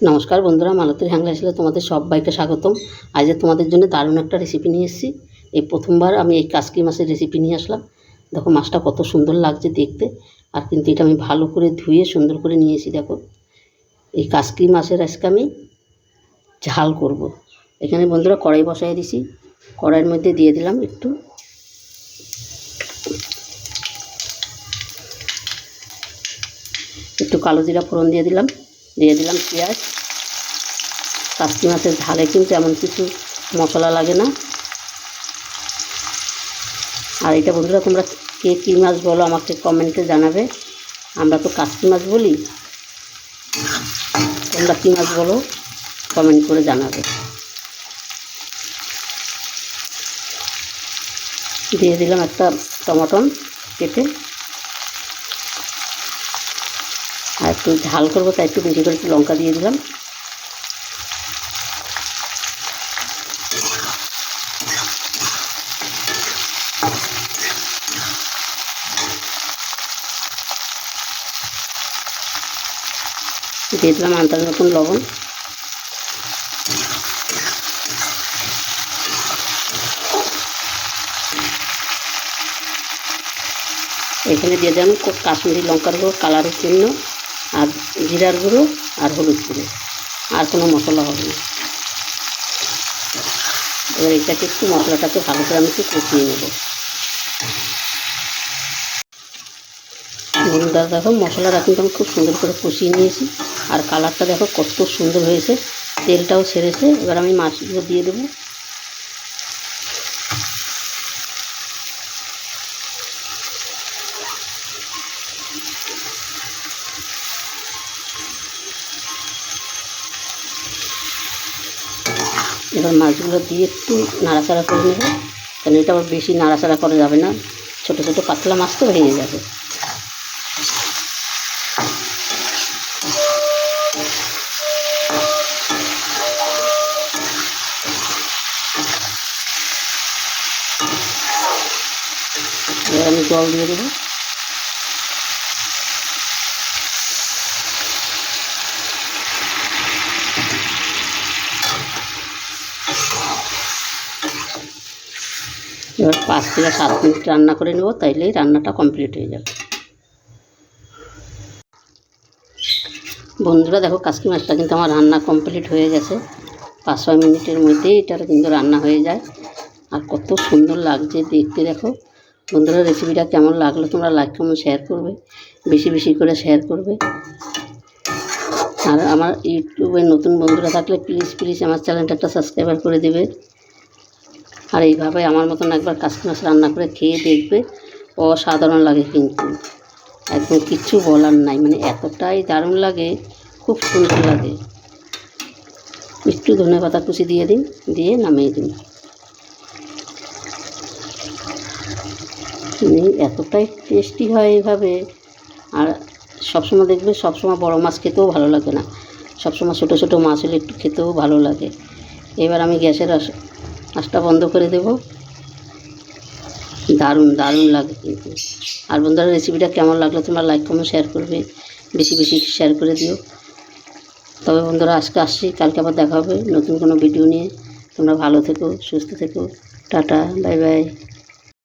নমস্কার বন্ধুরা, মালতীর হ্যাংলা ছিল তোমাদের সবাইকে স্বাগতম। আজ তোমাদের জন্য দারুণ একটা রেসিপি নিয়ে এসেছি। এই প্রথমবার আমি এই কাসকি মাছের রেসিপি নিয়ে আসলাম। দেখো মাছটা কত সুন্দর লাগছে দেখতে, আর কিন্তু এটা আমি ভালো করে ধুয়ে সুন্দর করে নিয়েছি দেখো। এই কাসকি মাছের আজকে আমি ঝাল করব। এখানে বন্ধুরা কড়াই বসাই দিছি। কড়াইয়ের মধ্যে দিয়ে দিলাম একটু একটু কালো জিরা ফোড়ন দিয়ে দিলাম। দিয়ে দিলাম পেঁয়াজ। কাস্তি মাছের ঝালে কিন্তু এমন কিছু মশলা লাগে না। আর এটা বন্ধুরা, তোমরা কে কী মাছ বলো আমাকে কমেন্টে জানাবে। আমরা তো কাস্তি মাছ বলি। তোমরা কী মাছ বলো কমেন্ট করে জানাবে। দিয়ে দিলাম একটা টমাটন কেটে। আর একটু ঝাল করব, তাই একটু বেশি করে একটু লঙ্কা দিয়ে দিলাম। দিয়ে দিলাম আন্দাজ মতন লবণ। এখানে দিয়ে দিলাম কাশ্মীরি লঙ্কার কালারের জন্য আর জিরার গুঁড়ো আর হলুদ গুঁড়ো। আর কোনো মশলা হবে না। এবার এটাকে একটু মশলাটাকে ভালো করে আমি একটু কষিয়ে নেব। বন্ধুরা, দেখো মশলাটা কিন্তু আমি খুব সুন্দর করে কষিয়ে নিয়েছি। আর কালারটা দেখো কত সুন্দর হয়েছে। তেলটাও ছেড়েছে। এবার আমি মাছগুলো দিয়ে দেবো। এবার মাছগুলো দিয়ে একটু নাড়াচাড়া করে নেব। কারণ এটা আবার বেশি নাড়াচাড়া করা যাবে না। ছোটো ছোটো পাতলা মাছ তো ভেঙে যাবে। এবার আমি জল দিয়ে দেবো। এবার পাঁচ থেকে সাত মিনিট রান্না করে নেব, তাইলেই রান্নাটা কমপ্লিট হয়ে যাবে। বন্ধুরা, দেখো কাসকি মাছটা কিন্তু আমার রান্না কমপ্লিট হয়ে গেছে। পাঁচ ছয় মিনিটের মধ্যেই এটার কিন্তু রান্না হয়ে যায়। আর কত সুন্দর লাগছে দেখতে, দেখো। বন্ধুরা রেসিপিটা কেমন লাগল তোমরা লাইক কমেন্ট শেয়ার করবে। বেশি বেশি করে শেয়ার করবে। আর আমার ইউটিউবে নতুন বন্ধুরা থাকলে প্লিজ প্লিজ আমার চ্যানেলটা একটা সাবস্ক্রাইবার করে দেবে। আর এইভাবে আমার মতন একবার কাশি রান্না করে খেয়ে দেখবে, অসাধারণ লাগে কিন্তু। একদম কিচ্ছু বলার নাই মানে এতটাই দারুণ লাগে, খুব সুন্দর লাগে। একটু ধনে পাতা কুচি দিয়ে দিন, দিয়ে নামিয়ে দিন। মানে এতটাই টেস্টি হয় এইভাবে। আর সবসময় দেখবে, সবসময় বড় মাছ খেতেও ভালো লাগে না। সবসময় ছোটো ছোটো মাছ হলে একটু খেতেও ভালো লাগে। এবার আমি গ্যাসের আঁচটা বন্ধ করে দেব। দারুণ দারুণ লাগে কিন্তু আর বন্ধুরা রেসিপিটা কেমন লাগল তোমরা লাইক কমেন্ট শেয়ার করবে। বেশি বেশি শেয়ার করে দিও। তবে বন্ধুরা আজকে আসছি, কালকে আবার দেখা হবে নতুন কোনো ভিডিও নিয়ে। তোমরা ভালো থেকো, সুস্থ থেকো। Tata bye bye